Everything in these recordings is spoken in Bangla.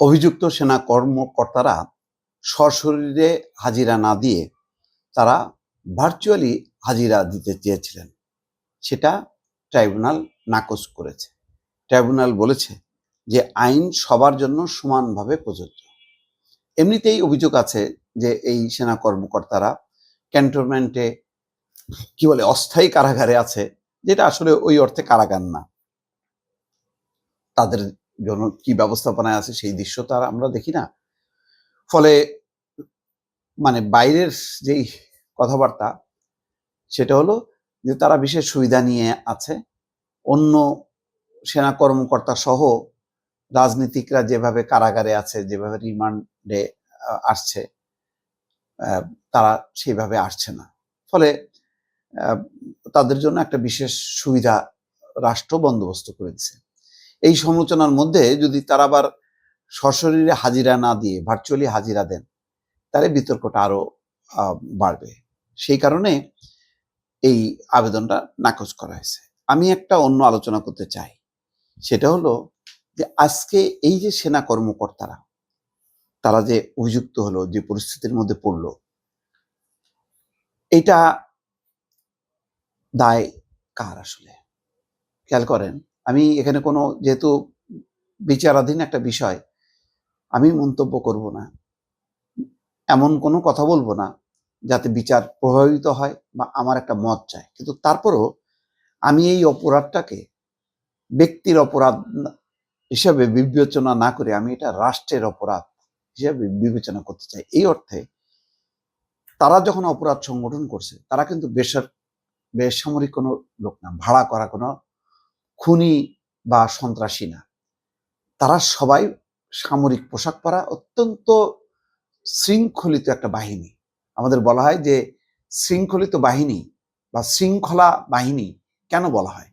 অভিযুক্ত সেনা কর্মকর্তারা সশরীরে হাজিরা না দিয়ে তারা ভার্চুয়ালি হাজিরা দিতে চেয়েছিলেন। সেটা ট্রাইব্যুনাল নাকচ করেছে। ট্রাইব্যুনাল বলেছে যে আইন সবার জন্য সমানভাবে প্রযোজ্য। এমনিতেই অভিযোগ আছে যে এই সেনা কর্মকর্তারা ক্যান্টনমেন্টে কি বলে অস্থায়ী কারাগারে আছে, যেটা আসলে ওই অর্থে কারাগার না। তাদের জন্য কি ব্যবস্থাপনায় আছে সেই দৃশ্য তো আর আমরা দেখি না। ফলে মানে বাইরের যেই কথাবার্তা, সেটা হলো যে তারা বিশেষ সুবিধা নিয়ে আছে। অন্য সেনা কর্মকর্তা সহ রাজনীতিকরা যেভাবে কারাগারে আছে, যেভাবে রিমান্ডে আসছে তারা সেইভাবে আসছে না। ফলে তাদের জন্য একটা বিশেষ সুবিধা রাষ্ট্র বন্দোবস্ত করে এই সমালোচনার মধ্যে যদি তারা আবার সশরীরে হাজিরা না দিয়ে ভার্চুয়ালি হাজিরা দেন তাহলে বিতর্কটা আরও আহ, বাড়বে। সেই কারণে এই আবেদনটা নাকচ করা হয়েছে। আমি একটা অন্য আলোচনা করতে চাই। সেটা হলো যে আজকে এই যে সেনা কর্মকর্তারা তারা যে অভিযুক্ত হলো যে পরিস্থিতির মধ্যে পড়ল এটা দায় কার আসলে? খেয়াল করেন আমি এখানে কোনো যেহেতু বিচারাধীন একটা বিষয়, আমি মন্তব্য করব না। এমন কোনো কথা বলব না যাতে বিচার প্রভাবিত হয় বা আমার একটা মত চায় কিন্তু তারপরও আমি এই অপরাধটাকে ব্যক্তির অপরাধ হিসাবে বিবেচনা না করে আমি এটা রাষ্ট্রের অপরাধ হিসাবে বিবেচনা করতে চাই। এই অর্থে তারা যখন অপরাধ সংগঠন করছে, তারা কিন্তু বেসর, বেসামরিক কোনো লোক না, ভাড়া করা কোনো খুনি বা সন্ত্রাসী না। তারা সবাই সামরিক পোশাক পরা অত্যন্ত শৃঙ্খলিত একটা বাহিনী। আমাদের বলা হয় যে শৃঙ্খলিত বাহিনী বা শৃঙ্খলা বাহিনী কেন বলা হয়?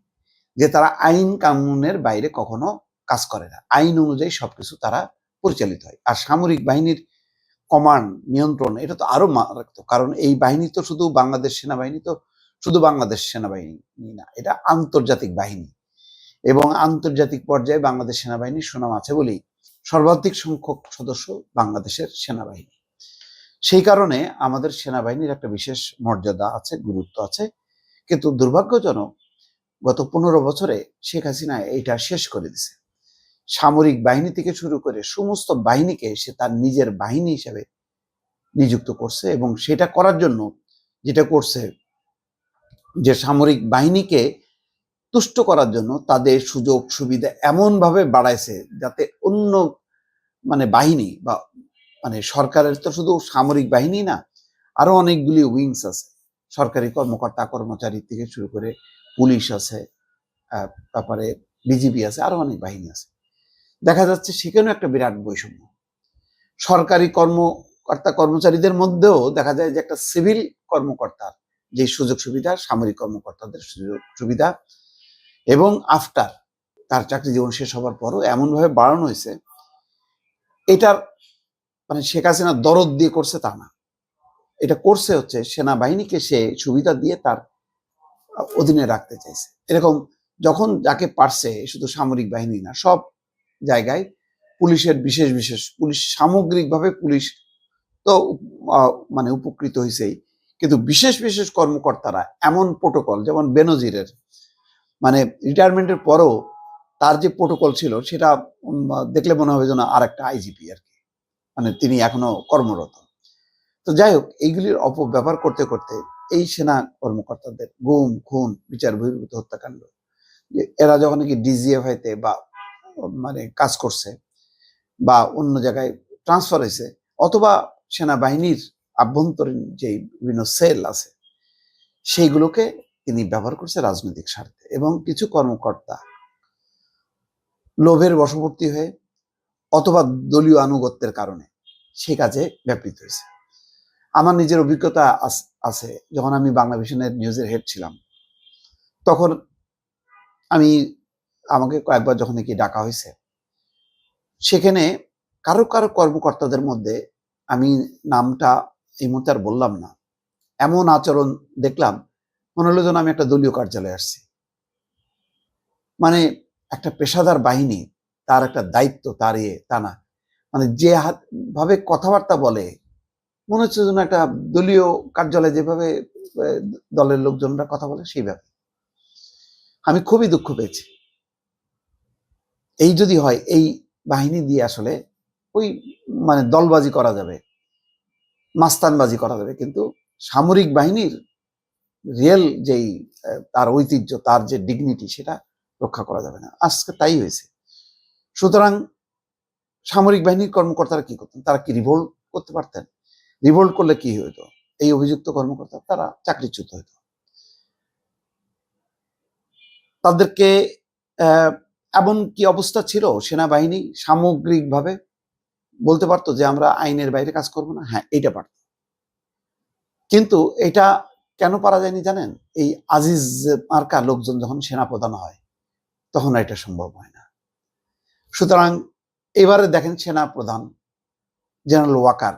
যে তারা আইন কানুনের বাইরে কখনো কাজ করে না। আইন অনুযায়ী সবকিছু তারা পরিচালিত হয়। আর সামরিক বাহিনীর কমান্ড, নিয়ন্ত্রণ, এটা তো আরও মারাত্মক। কারণ এই বাহিনী তো শুধু বাংলাদেশ সেনাবাহিনী তো, শুধু বাংলাদেশ সেনাবাহিনী না, এটা আন্তর্জাতিক বাহিনী। এবং আন্তর্জাতিক পর্যায়ে বাংলাদেশ সেনাবাহিনীর সুনাম আছে বলেই সর্বাধিক সংখ্যক সদস্য বাংলাদেশের সেনাবাহিনী। সেই কারণে আমাদের সেনাবাহিনীর একটা বিশেষ মর্যাদা আছে, গুরুত্ব আছে। কিন্তু দুর্ভাগ্যজনক গত পনেরো বছরে শেখ হাসিনা এটা শেষ করে দিছে। সামরিক বাহিনী থেকে শুরু করে সমস্ত বাহিনীকে সে তার নিজের বাহিনী হিসেবে নিযুক্ত করছে এবং সেটা করার জন্য যেটা করছে যে সামরিক বাহিনীকে তুষ্ট করার জন্য তাদের সুযোগ সুবিধা এমনভাবে বাড়াইছে যাতে অন্য মানে বাহিনী বা মানে সরকারের তো শুধু সামরিক বাহিনী না, আরও অনেকগুলি উইংস আছে। সরকারি কর্মকর্তা, কর্মচারী থেকে শুরু করে পুলিশ আছে তারপরে বিজিবি আছে, আরও অনেক বাহিনী আছে। দেখা যাচ্ছে সেখানেও একটা বিরাট বৈষম্য। সরকারি কর্মকর্তা, কর্মচারীদের মধ্যেও দেখা যায় যে একটা সিভিল কর্মকর্তার যে সুযোগ সুবিধা, সামরিক কর্মকর্তাদের সুযোগ সুবিধা এবং আফটার তার চাকরি জীবন শেষ হবার পরও এমনভাবে বাড়ানো হয়েছে, এটার মানে শেখ হাসিনা দরদ দিয়ে করছে তা না। এটা করছে হচ্ছে সেনাবাহিনীকে সে সুবিধা দিয়ে তার অধীনে রাখতে চাইছে। এরকম যখন যাকে পারছে শুধু সামরিক বাহিনী না, সব জায়গায় পুলিশের বিশেষ বিশেষ পুলিশ সামগ্রিকভাবে পুলিশ তো মানে উপকৃত হয়েছেই কিন্তু বিশেষ বিশেষ কর্মকর্তারা এমন প্রোটোকল যেমন বেনজিরের মানে রিটায়ারমেন্টের পরও তার যে প্রোটোকল ছিল, সেটা দেখলে মনে হবে যেন আর একটা আইজিপি আর কি। মানে তিনি এখনও কর্মরত। তো যাই হোক, এইগুলির অপব্যবহার করতে করতে এই সেনা কর্মকর্তাদের গুম, খুন, বিচার বহির্ভূত হত্যাকাণ্ড এরা যখন নাকি ডিজিএফআইতে বা মানে কাজ করছে বা অন্য জায়গায় ট্রান্সফার হয়েছে, অথবা সেনাবাহিনীর আভ্যন্তরীণ যে বিভিন্ন সেল আছে, সেইগুলোকে তিনি ব্যবহার করছে রাজনৈতিক স্বার্থে এবং কিছু কর্মকর্তা লোভের বশবর্তী হয়ে অথবা দলীয় আনুগত্যের কারণে সে কাজে ব্যাপৃত হয়েছে। আমার নিজের অভিজ্ঞতা আছে, যখন আমি বাংলা ভিশনের নিউজের হেড ছিলাম, তখন আমি, আমাকে কয়েকবার যখন নাকি ডাকা হয়েছে, সেখানে কারও কারও কর্মকর্তাদের মধ্যে আমি নামটা এই মুহূর্তে আর বললাম না। এমন আচরণ দেখলাম মনে হলো যেন আমি একটা দলীয় কার্যালয়ে আসছি। মানে একটা পেশাদার বাহিনী, তার একটা দায়িত্ব, তার ইয়ে তা না। মানে যে হাত, ভাবে কথাবার্তা বলে, মনে হচ্ছে যেন একটা দলীয় কার্যালয়ে যেভাবে দলের লোকজনরা কথা বলে, সেইভাবে। আমি খুবই দুঃখ পেয়েছি। এই যদি হয়, এই বাহিনী দিয়ে আসলে ওই মানে দলবাজি করা যাবে, মাস্তানবাজি করা যাবে, কিন্তু সামরিক বাহিনীর রিয়েল যেই তার ঐতিহ্য, তার যে ডিগনিটি সেটা রক্ষা করা যাবে না। আজকে তাই হয়েছে। সুতরাং সামরিক বাহিনীর কর্মকর্তারা কি করতেন? তারা কি রিভোল্ট করতে পারতেন? রিভোল্ট করলে কি হতো এই অভিযুক্ত কর্মকর্তা, তারা চাকরিচ্যুত হতো তাদেরকে এমন কি অবস্থা ছিল? সেনাবাহিনী সামগ্রিকভাবে বলতে পারতো যে আমরা আইনের বাইরে কাজ করব না? হ্যাঁ এটা পারত। কিন্তু এটা কেন পারা যায়নি জানেন? এই আজিজ মার্কা লোকজন যখন সেনাপ্রধান হয়, তখন এটা সম্ভব হয় না। সুতরাং এবারে দেখেন সেনা প্রধান জেনারেল ওয়াকার